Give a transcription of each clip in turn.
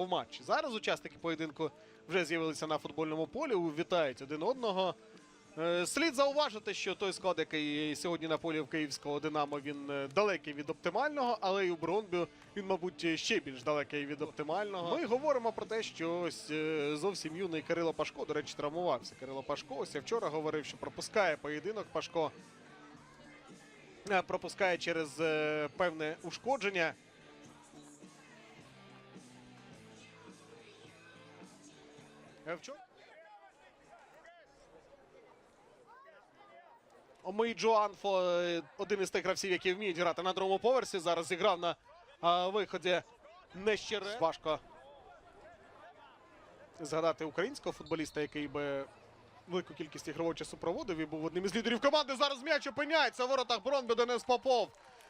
перемогу в матчі. Зараз учасники поєдинку вже з'явилися на футбольному полі, вітають один одного. Е, Слід зауважити, що той склад, який сьогодні на полі в київського Динамо, він е, далекий від оптимального, але і у Бронбю він, мабуть, ще більш далекий від оптимального. Ми говоримо про те, що ось е, зовсім юний Кирило Пашко, до речі, травмувався. Кирило Пашко. Ось я вчора говорив, що пропускає поєдинок Пашко. Е, Пропускає через е, певне ушкодження. Омий Джоанфо, е, один із тих гравців, які вміють грати на другому поверсі. Зараз зіграв на а, виході нещере. Важко згадати українського футболіста, який би велику кількість ігрового часу проводив і був одним із лідерів команди. Зараз м'яч опиняється в воротах Бронби Денис Попов.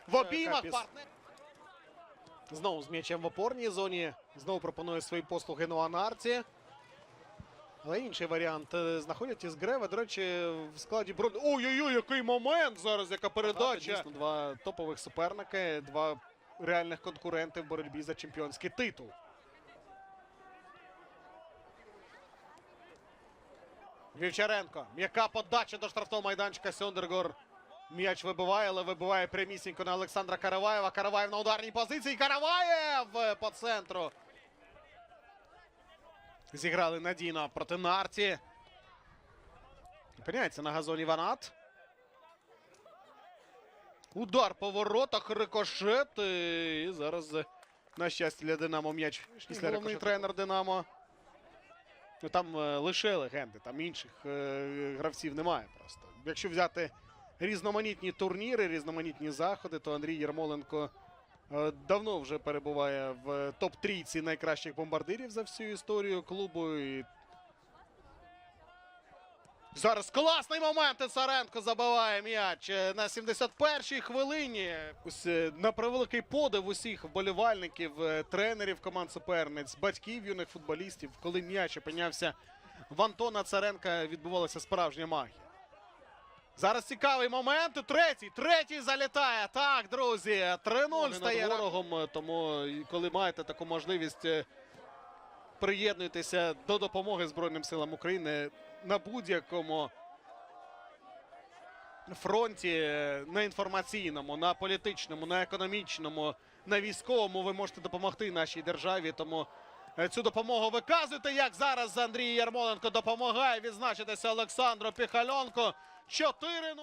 В обіймах Капіс. партнер. Знову з м'ячем в опорній зоні. Знову пропонує свої послуги Нуанарці. Але інший варіант е, знаходять із Грева. До речі, в складі Брон. Ой-ой-ой, який момент зараз, яка передача. Дійсно, два топових суперники, два реальних конкуренти в боротьбі за чемпіонський титул. Вівчаренко. М'яка подача до штрафного майданчика. Сьондергор. М'яч вибиває, але вибиває прямісінько на Олександра Караваєва. Караваєв на ударній позиції. Караваєв по центру. Зіграли надійно проти Нарті. Опиняється на газоні Ванат. Удар по воротах, рикошет. І зараз, на щастя, для Динамо м'яч. Після головний тренер Динамо. Ну там е, лише легенди, там інших е, гравців немає просто. Якщо взяти різноманітні турніри, різноманітні заходи, то Андрій Єрмоленко давно вже перебуває в топ-трійці найкращих бомбардирів за всю історію клубу. І... Зараз класний момент. і Царенко забиває м'яч е, на 71-й хвилині. Ось е, на превеликий подив усіх вболівальників, е, тренерів команд суперниць, батьків юних футболістів, коли м'яч опинявся в Антона Царенка, відбувалася справжня магія. Зараз цікавий момент. Третій, третій залітає. Так, друзі, 3-0 стає ворогом. е, Тому і коли маєте таку можливість, е, приєднуйтеся до допомоги Збройним силам України на будь-якому фронті, е, на інформаційному, на політичному, на економічному, на військовому. Ви можете допомогти нашій державі. Тому е, цю допомогу виказуйте, як зараз Андрій Ярмоленко допомагає відзначитися Олександру Піхальонку. 4-0.